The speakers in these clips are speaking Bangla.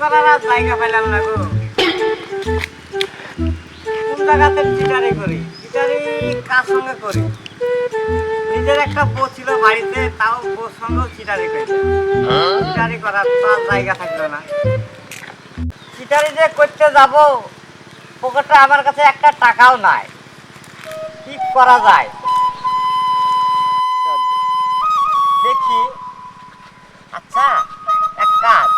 করার আর পেলাম না করি? কার সঙ্গে করি? নিজের একটা ছিল বাড়িতে, তাও চিটারি করি। চিটারি করার না। চিটারি যে করতে যাব, পকেটে আমার কাছে একটা টাকাও নাই। কি করা যায়? আচ্ছা এক কাজ।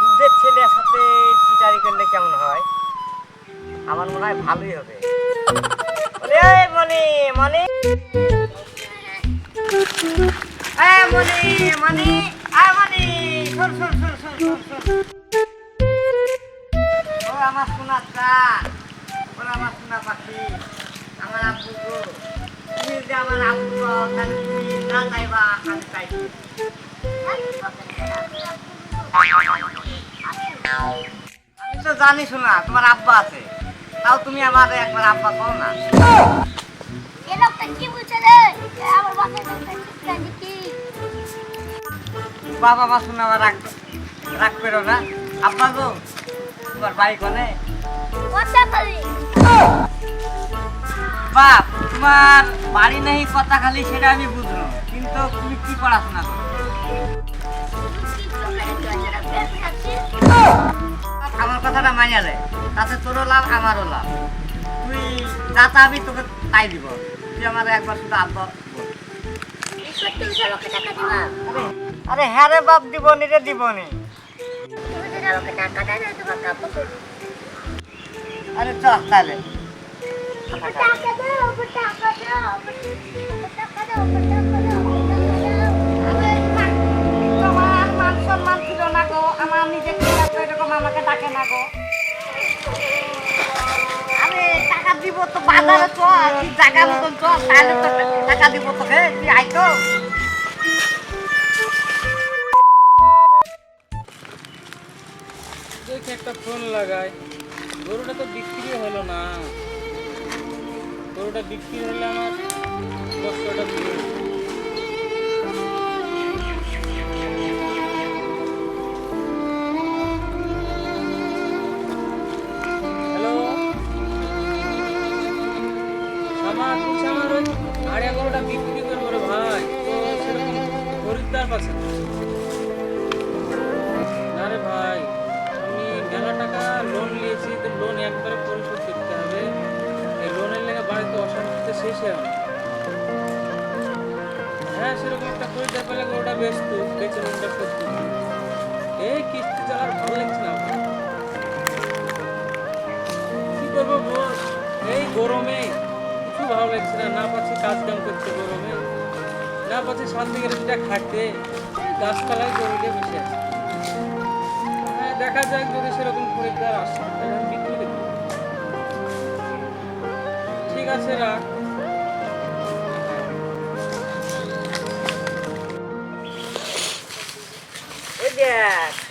দুধের ছেলের সাথে চিটারি করলে কেমন হয়? আমার মনে হয় ভালোই হবে। মনি মনি। মনি মনি। মনি, শোন শোন শোন ও আমার সোনা চাঁদ ও আমার সোনা পাখি, আমার যে আমার না আমি তো জানি শোনা তোমার আব্বা আছে। তাও তুমি আমার একবার আব্বা না। এ লোকটা কি বলছে রে? আমার বাসায় লোকটা কি বাবা মা শোনা আমার রাখ রাখ পেরো না। আব্বা গো তোমার বাড়ি কোনে? বাপ তোমার বাড়ি নেই কথা খালি সেটা আমি বুঝলো কিন্তু তুমি কি পড়াশোনা করো? আমার কথাটা মানিয়া যায় তাতে তোরও লাভ, আমারও লাভ। তুই যা চাবি তোকে তাই দিব। তুই আমার একবার শুধু আব্বা আরে হ্যাঁ রে বাপ দিব নি রে দিব নি তুমি যদি আমাকে টাকা দেয় না তোমার কাপড় করব আরে চ তাহলে টাকা দাও টাকা দাও টাকা দাও টাকা দাও। সম্মান ছিল না গো, আমার নিজে এরকম আমাকে ডাকে না গো। আরে, টাকা দিব তো মতন টাকা আইতো দেখি একটা ফোন লাগাই। গরুটা তো বিক্রি হলো না। গরুটা বিক্রি হলে আমার কষ্টটা দূর খরিদ্দার পাচ্ছে না রে ভাই, আমি মেলা টাকা লোন নিয়েছি? তো লোন একবারে পরিশোধ করতে হবে। এই লোনের লেগে বাড়িতে অশান্তিতে শেষ হবে হ্যাঁ সেরকম একটা খরিদ্দার পেলে ওটা বেচতো বেচে লোনটা করতো এই কিস্তি চালার ভালো লাগছে না। কি করব বল? এই গরমে, কিছু ভালো লাগছে না না পাচ্ছি কাজ কাম করতে গরমে। না পাচ্ছি শান্তি করে দুটা খাটতে গাছপালায় গরুলে বসে আছে। হ্যাঁ দেখা যাক যদি সেরকম খরিদ্দার আসে ঠিক আছে, রাখ।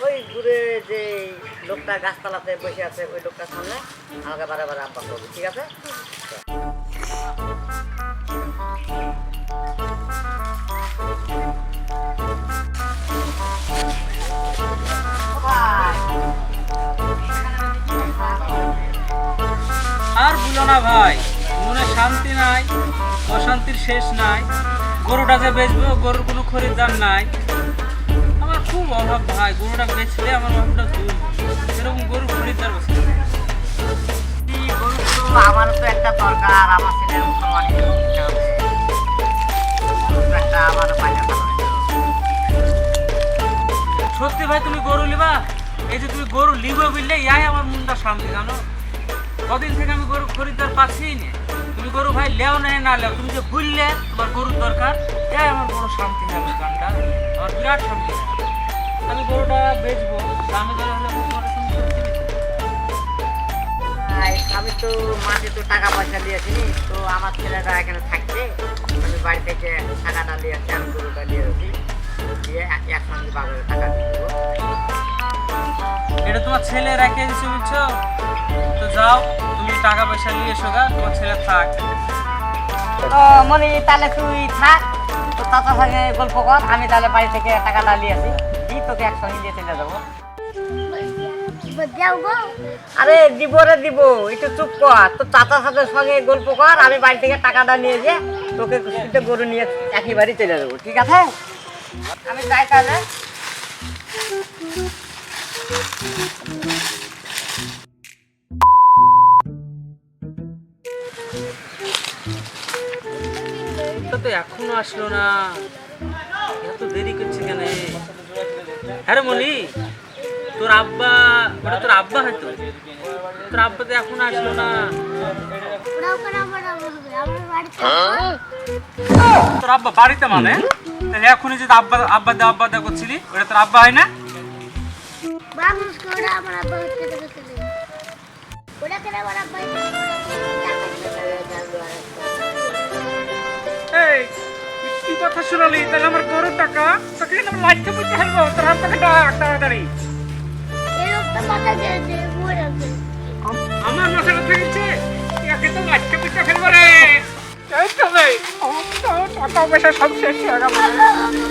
ওই দূরে যে লোকটা গাছতলাতে বসে আছে, ওই লোকটার সামনে আমাকে বারে বারে আব্বা করবে, ঠিক আছে? আর ভুলো না ভাই। মনে শান্তি নাই অশান্তির শেষ নাই। গরুটা যে বেচবো গরুর কোনো খরিদ্দার নাই। আমার খুব অভাব ভাই গরুটা বেচলে আমার অভাবটা দূর। এরকম গরু খরিদ্দার বসে কি আমারও তো একটা দরকার আমার ছেলের একটা আমারও। সত্যি ভাই তুমি গরু লিবা? এই যে তুমি গরু লিবে বললে ইয়াই আমার মনটা শান্তি জানো? কদিন থেকে আমি গরু খরিদ্দার পাচ্ছি না তুমি গরু ভাই লেও নেই, না লেও। তুমি যে বুঝলে তোমার গরুর দরকার ইয়াই আমার বড় শান্তি হবে গানটা আমার বিরাট শান্তি আমি গরুটা বেচবো, দামে দরে হলে আমি তো মাঝে তো টাকা পয়সা দিয়েছি, তো আমার ছেলেটা এখানে থাকছে আমি বাড়ি থেকে টাকাটা আসছি আমি গরুটা আসি দিয়ে একসঙ্গে বাজারে টাকা দিয়ে দেবো এটা তোমার ছেলে রেখে দিচ্ছে বুঝছ? তো যাও তুমি টাকা পয়সা নিয়ে এসো গা তোমার ছেলে থাক। তো মনি তাহলে তুই থাক তো চাচার সঙ্গে গল্প কর আমি তাহলে বাড়ি থেকে টাকাটা নিয়ে আসি। দিই তোকে একসঙ্গে দিয়ে চলে যাব। আরে দিব রে দিব একটু চুপ কর। তো চাচার সাথে সঙ্গে গল্প কর আমি বাড়ি থেকে টাকাটা নিয়ে যে তোকে গরু নিয়ে একই বাড়ি চলে যাব ঠিক আছে? আমি যাই তাহলে। তো তো এখনও আসলো না। এত দেরি করছে কেন? হ্যাঁ রে মনি তোর আব্বা ওটা তোর আব্বা হয়তো। তোর আব্বা তো এখনও আসলো না। তোর আব্বা বাড়িতে মানে? তাহলে এখনই যদি আব্বা আব্বা দা আব্বা দা করছিলি ওটা তোর আব্বা হয় না? মানুষ আমার আব্বা হচ্ছে তো চলে ওরা কেন আমার আব্বা হচ্ছে টাকা এই কি কথা শোনালি? তাহলে আমার গরুর টাকা। তোকে কিন্তু আমার বুঝতে হারবো তোর আব্বাকে ডাক তাড়াতাড়ি। এই লোকটা মাথা গেছে মরে গেছে আমার মাথাটা থেকেছে একে তো বুঝতে ফেলব রে। এই তো ভাই। সব শেষ হয়ে গেল